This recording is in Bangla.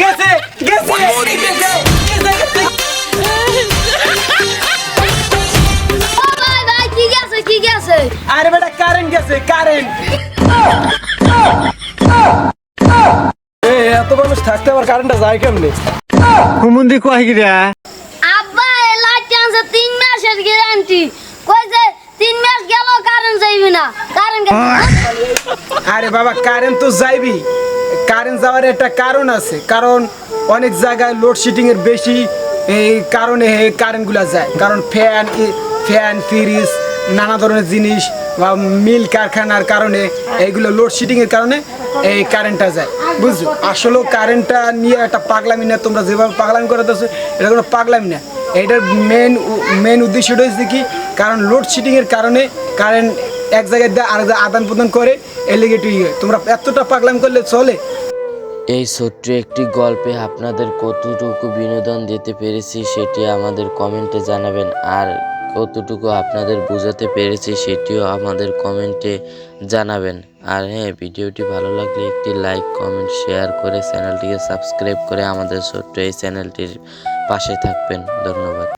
গেছে গেছে গেছে। আরে বেটা কারেন্ট গেছে কারেন্ট এত মানুষ কয় যে তিন মাস গেল কারেন্ট যাইবি না। কারেন্ট আরে বাবা কারেন্ট তো যাইবি কারেন্ট যাওয়ার একটা কারণ আছে। কারণ অনেক জায়গায় লোডশেডিং এর বেশি এই কারণে কারেন্টগুলো যায়। কারণ ফ্যান ফ্যান ফ্রিজ নানা ধরনের জিনিস বা মিল কারখানার কারণে এইগুলো লোডশেডিং এর কারণে এই কারেন্টটা যায়। বুঝছ? আসলেও কারেন্টটা নিয়ে একটা পাগলামি না, তোমরা যেভাবে পাগলামি করে দিচ্ছ এটা কোনো পাগলামি না। এটার মেন মেন উদ্দেশ্যটা হচ্ছে কি? কারণ লোডশেডিং এর কারণে কারেন্ট এক জায়গায় দিয়ে আরেক জায়গায় আদান প্রদান করে এলিগেটিভ তোমরা এতটা পাগলাম করলে চলে। এই ছোট্ট একটি গল্পে আপনাদের কতটুকু বিনোদন দিতে পেরেছি সেটি আমাদের কমেন্টে জানাবেন, আর কতটুকু আপনাদের বোঝাতে পেরেছি সেটিও আমাদের কমেন্টে জানাবেন। আর হ্যাঁ ভিডিওটি ভালো লাগলে একটি লাইক, কমেন্ট, শেয়ার করে চ্যানেলটিকে সাবস্ক্রাইব করে আমাদের ছোট্ট এই চ্যানেলটির পাশে থাকবেন। ধন্যবাদ।